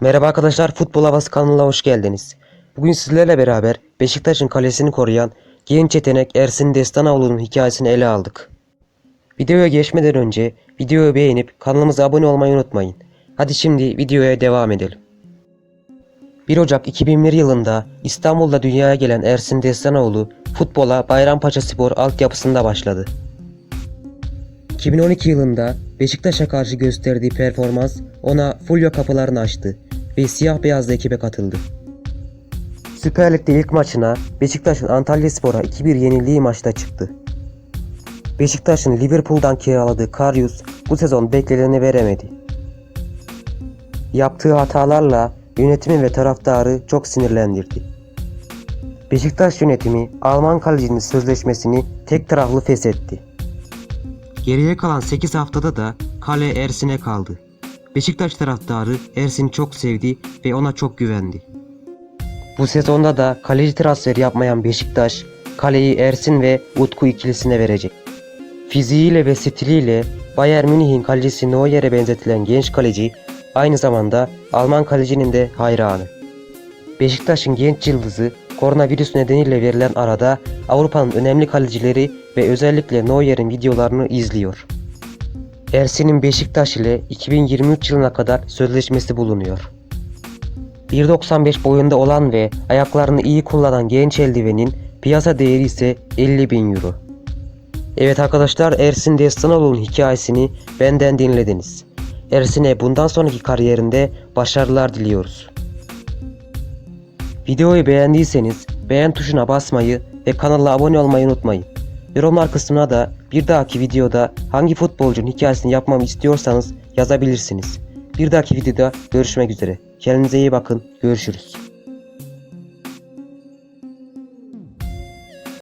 Merhaba arkadaşlar, Futbol Havası kanalına hoş geldiniz. Bugün sizlerle beraber Beşiktaş'ın kalesini koruyan genç yetenek Ersin Destanoğlu'nun hikayesini ele aldık. Videoya geçmeden önce videoyu beğenip kanalımıza abone olmayı unutmayın. Hadi şimdi videoya devam edelim. 1 Ocak 2001 yılında İstanbul'da dünyaya gelen Ersin Destanoğlu futbola Bayrampaşa Spor altyapısında başladı. 2012 yılında Beşiktaş'a karşı gösterdiği performans ona Fulya kapılarını açtı ve siyah beyazlı ekibe katıldı. Süper Lig'de ilk maçına Beşiktaş'ın Antalya Spor'a 2-1 yenildiği maçta çıktı. Beşiktaş'ın Liverpool'dan kiraladığı Karius bu sezon bekleneni veremedi. Yaptığı hatalarla yönetimi ve taraftarı çok sinirlendirdi. Beşiktaş yönetimi Alman kalecinin sözleşmesini tek taraflı feshetti. Geriye kalan 8 haftada da kale Ersin'e kaldı. Beşiktaş taraftarı Ersin'i çok sevdi ve ona çok güvendi. Bu sezonda da kaleci transferi yapmayan Beşiktaş, kaleyi Ersin ve Utku ikilisine verecek. Fiziğiyle ve stiliyle Bayern Münih'in kalecisi Neuer'e benzetilen genç kaleci, aynı zamanda Alman kalecinin de hayranı. Beşiktaş'ın genç yıldızı koronavirüs nedeniyle verilen arada Avrupa'nın önemli kalecileri ve özellikle Neuer'in videolarını izliyor. Ersin'in Beşiktaş ile 2023 yılına kadar sözleşmesi bulunuyor. 1.95 boyunda olan ve ayaklarını iyi kullanan genç eldivenin piyasa değeri ise 50 bin euro. Evet arkadaşlar Ersin Destanoğlu'nun hikayesini benden dinlediniz. Ersin'e bundan sonraki kariyerinde başarılar diliyoruz. Videoyu beğendiyseniz beğen tuşuna basmayı ve kanala abone olmayı unutmayın. Yorumlar kısmına da bir dahaki videoda hangi futbolcunun hikayesini yapmamı istiyorsanız yazabilirsiniz. Bir dahaki videoda görüşmek üzere. Kendinize iyi bakın. Görüşürüz.